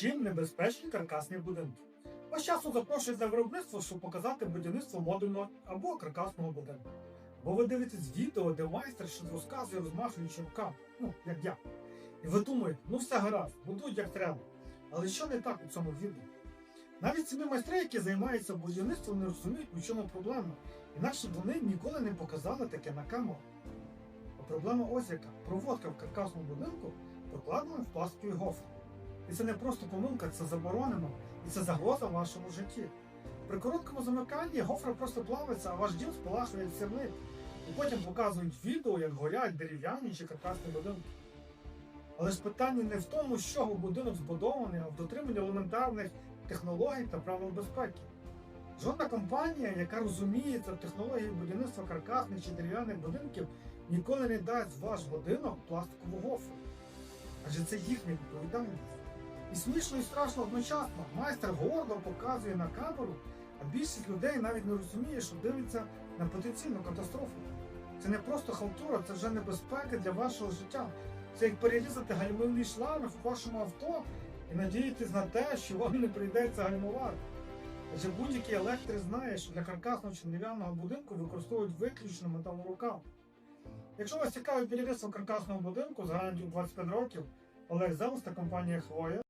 Чим небезпечні каркасні будинки? Ось часу запрошують на виробництво, щоб показати будівництво модульного або каркасного будинку. Бо ви дивитесь відео, де майстер щось розказує, розмахуючи руками, ну, як я. І ви думаєте, ну все гаразд, будують як треба. Але що не так у цьому відео? Навіть самі майстри, які займаються будівництвом, не розуміють, у чому проблема. Інакше вони ніколи не показали таке на камеру. А проблема ось яка. Проводка в каркасному будинку прокладена в пластикові гофри. І це не просто помилка, це заборонено, і це загроза вашому житті. При короткому замиканні гофра просто плавиться, а ваш дім спалахує в землі. І потім показують відео, як горять дерев'яні чи каркасні будинки. Але ж питання не в тому, з чого будинок збудований, а в дотриманні елементарних технологій та правил безпеки. Жодна компанія, яка розуміється в технології будівництва каркасних чи дерев'яних будинків, ніколи не дасть в ваш будинок пластикову гофру. Адже це їхня відповідальність. І смішно і страшно одночасно. Майстер гордо показує на камеру, а більшість людей навіть не розуміє, що дивиться на потенційну катастрофу. Це не просто халтура, це вже небезпека для вашого життя. Це як перерізати гальмівний шланг в вашому авто і надіятись на те, що вам не прийдеться гальмувати. Адже будь-який електрик знає, що для каркасного чи дерев'яного будинку використовують виключно металорукав. Якщо вас цікавить будівництво каркасного будинку з гарантією 25 років, Олег Зелс та компанія Хвоя